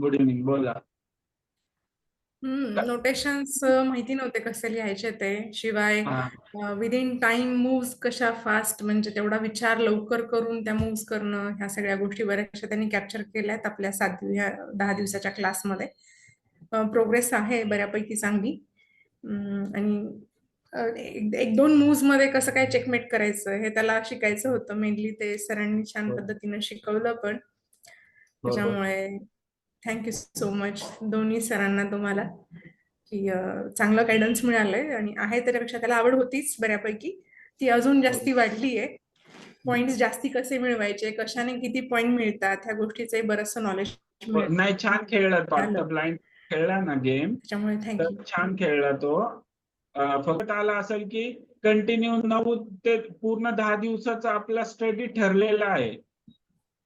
Good evening बोला. हम्म notations माहिती नव्हते कसे लिहायचे ते. शिवाय हा. विदिन टाइम मूव्स कशा फास्ट म्हणजे तेवढा विचार लवकर करून त्या मूव्स करणं ह्या सगळ्या गोष्टी बऱ्याचशा त्यांनी कॅप्चर केल्यात आपल्या सात दिव- ह्या दहा दिवसाच्या क्लासमध्ये प्रोग्रेस आहे बऱ्यापैकी चांगली. हम्म, आणि अ, एक एक दोन मूव्समध्ये कसं काय चेकमेट करायचं हे त्याला शिकायचं होतं मेनली ते सरांनी छान हो. पद्धतीनं शिकवलं पण. हो, हो. त्याच्यामुळे थँक्यू सो मच दोन्ही सरांना तुम्हाला की चांगलं गायडन्स मिळालंय आणि आहे त्याच्यापेक्षा त्याला आवड होतीच बऱ्यापैकी. ती अजून जास्ती वाढली आहे पॉइंट जास्ती कसे मिळवायचे कशाने किती पॉइंट मिळतात ह्या गोष्टीचे बरंचसं नॉलेज नाही छान खेळला. ब्लाइंड खेळला ना गेम त्याच्यामुळे थँक्यू छान खेळला तो. फक्त आला असेल की कंटिन्यू नऊ ते पूर्ण दहा दिवसाचा आपला स्टडी ठरलेला आहे.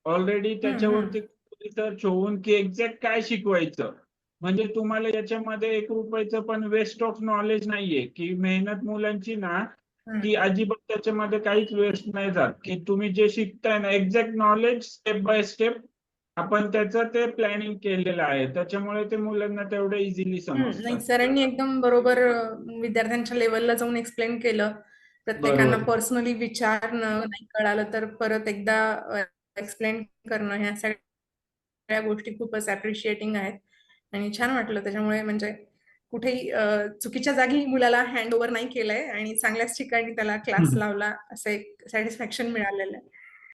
ऑलरेडी त्याच्यावरती रिसर्च होऊन की एक्झॅक्ट काय शिकवायचं? म्हणजे तुम्हाला याच्यामध्ये एक रुपयाचं पण वेस्ट ऑफ नॉलेज नाहीये. की मेहनत मुलांची ना की अजिबात त्याच्यामध्ये काहीच वेस्ट नाही जात. की तुम्ही जे शिकताय ना exact knowledge step by step आपण त्याचं ते प्लॅनिंग केलेलं आहे. त्याच्यामुळे ते मुलांना तेवढं इझिली नाही समजतं. सरांनी एकदम बरोबर विद्यार्थ्यांच्या लेवलला जाऊन एक्सप्लेन केलं. प्रत्येकांना. पर्सनली विचारणं नाही कळालं तर परत एकदा एक्सप्लेन करणं ह्या सगळ्या गोष्टी खूपच अप्रिशिएटिंग आहेत. आणि छान वाटलं त्याच्यामुळे म्हणजे कुठेही चुकीच्या जागी मुलाला हँड ओव्हर नाही केलंय आणि चांगल्याच ठिकाणी त्याला क्लास लावला असं एक सॅटिस्फॅक्शन मिळालेलं आहे.